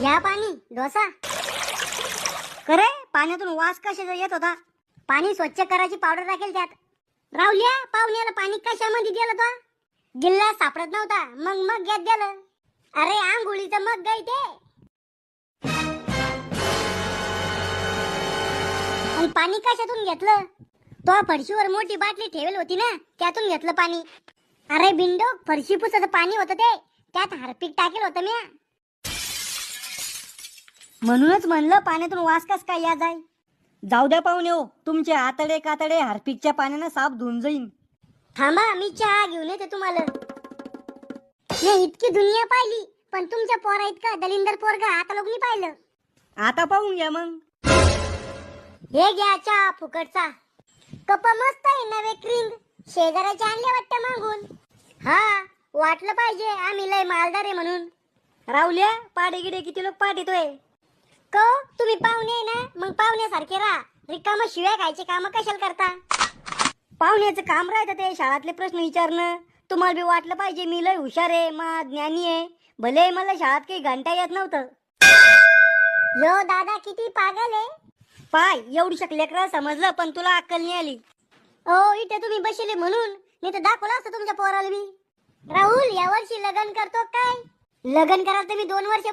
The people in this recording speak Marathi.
घ्या पाणी डोसा. खरे पाण्यातून वास कशाचा येत होता. पाणी स्वच्छ करायची पावडर टाकेल त्यात. राहुल्या पाहुण्याला पाणी कशामध्ये दिलं तो? गिल्ला सापडत नव्हता मग मग घेत गेलं. अरे आंघोळीचं मग गाय ते आणि पाणी कशातून घेतलं? तो फरशीवर मोठी बाटली ठेवेल होती ना त्यातून घेतलं पाणी. अरे बिंडो फरशी पुसाचं पाणी होतं ते. त्यात हार्पिक टाकेल होतं म्या. म्हणूनच म्हणलं पाण्यातून वास कस काय या जाय जाऊ द्या पाहुणे हो तुमचे आतडे कातडे हार्पिकच्या पाण्यानं साफ धुवून जाईन. थांबा मी चहा घेऊन येते तुम्हाला. मी इतकी दुनिया पाहिली पण तुमच्या पोरा इतकं दलिंदर पोरगा आता लोक पाहिलं. आता पाहून घ्या मग. हे घ्या चहा फुकटचा. कप मस्त आहे नवे क्रीम. शेजाऱ्याचे आणले वाटतं मागून. हा वाटलं पाहिजे आम्ही लय मालदार आहे म्हणून. राहुल्या पाडे गिडे किती लोक पाठीतोय को तुम्ही पाहुणे आहे ना मग पाहुण्यासारखे राहा. रिकाम शिव्या खायचे काम कशाला करता? पाहुण्याचं काम राहतं ते शाळातले प्रश्न विचारणं. तुम्हाला बी वाटलं पाहिजे मी लय हुशार आहे मा ज्ञानी आहे. भले मला शाळात काही घंटा येत नव्हतं. यो दादा किती पागल आहे? पाय एवढी शकलेकरा समजलं पण तुला अक्कल नाही आली. ओ इथे तुम्ही बसले म्हणून? मी तर दाखवलं असतं तुमच्या पोराला मी. राहुल या वर्षी लग्न करतो काय? लग्न करायला तर मी दोन वर्ष